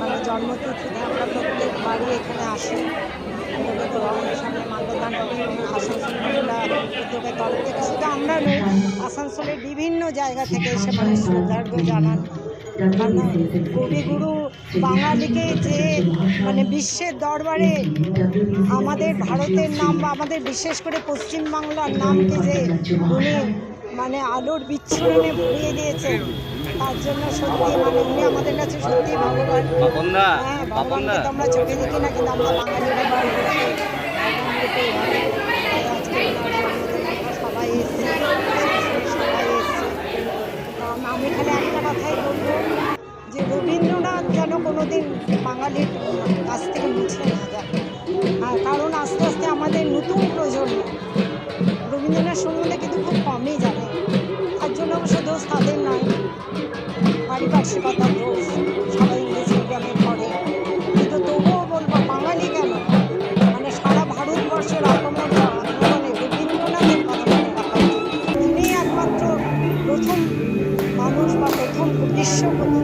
মানে জন্মতিথিতে আমরা প্রত্যেক বাড়ি এখানে আসি। আসানসোল উদ্যোগের থেকে শুধু আমরা নই, আসানসোলের বিভিন্ন জায়গা থেকে এসে মানুষ শ্রদ্ধার্ঘ্য জানান। কবিগুরু বাঙালিকে যে মানে বিশ্বের দরবারে আমাদের ভারতের নাম বা আমাদের বিশেষ করে পশ্চিমবাংলার নামকে যে উনি মানে আলোর বিচ্ছুরণে ভরিয়ে দিয়েছেন তার জন্য সত্যি মানে উনি আমাদের কাছে সত্যি ভগবান। বাপনদা হ্যাঁ বাপনদা। ভগবানকে তো আমরা চোখে দেখি না কিন্তু আমরা বাঙালিরা সবাই এসেছি সবাই এসেছি। আমি এখানে একটা কথাই বলব যে রবীন্দ্রনাথ যেন কোনোদিন বাঙালির কাছ থেকে মুছে না যায়। হ্যাঁ কারণ আস্তে আস্তে আমাদের নতুন প্রজন্ম রবীন্দ্রনাথ সম্বন্ধে পারিপার্শ্বিকতার দোষ সবাই ইংলিশ মিডিয়ামে পড়ে কিন্তু তবুও বলব বাঙালি কেন মানে সারা ভারতবর্ষের আক্রমণ আন্দোলনে রবীন্দ্রনাথের কথা তিনি একমাত্র প্রথম মানুষ বা প্রথম বিশ্বকবি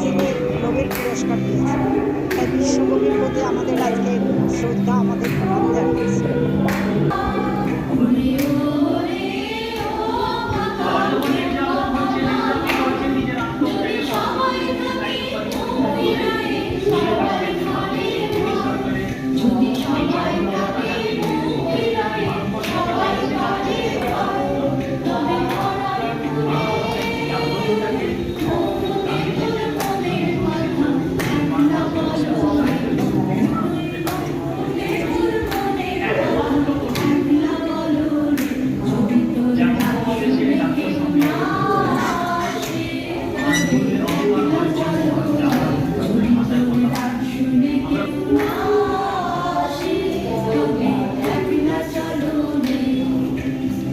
যিনি নোবেল পুরস্কার পেয়েছেন তাই বিশ্বকবির প্রতি আমাদের আজকে শ্রদ্ধা আমাদের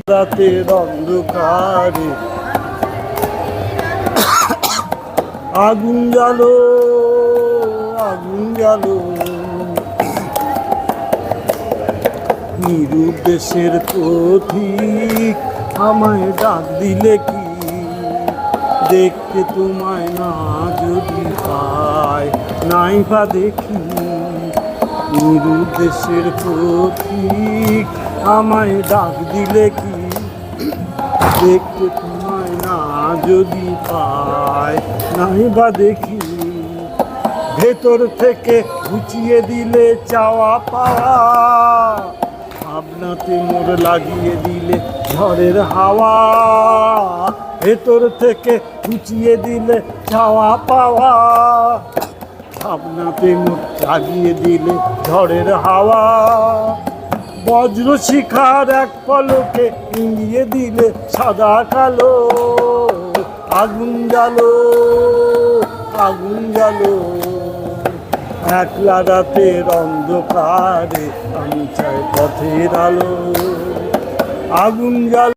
রাতের অন্ধকারে। আগুন জ্বালো আগুন জ্বালো। নিরুদ্দেশের পথিক আমায় ডাক দিলে কি? দেখতে তোমায় না যদি পায়, নাই বা দেখি। নিরুদ্দেশের পথিক আমায় ডাক দিলে কি? দেখতে তোমায় না যদি পায় নাই বা দেখি। ভেতর থেকে ঘুচিয়ে দিলে চাওয়া পাওয়া, ভাবনাতে মোর লাগিয়ে দিলে ঝড়ের হাওয়া। ভেতর থেকে ঘুচিয়ে দিলে চাওয়া পাওয়া ভাবনাতে মুখ লাগিয়ে দিলে ঝড়ের হাওয়া। বজ্র শিখার এক পলকে ইঙ্গিয়ে দিলে সাদা কালো। আগুন জ্বালো আগুন জ্বালো। একলা রাতের অন্ধকারে আমি চাই পথের আলো। আগুন জ্বালো।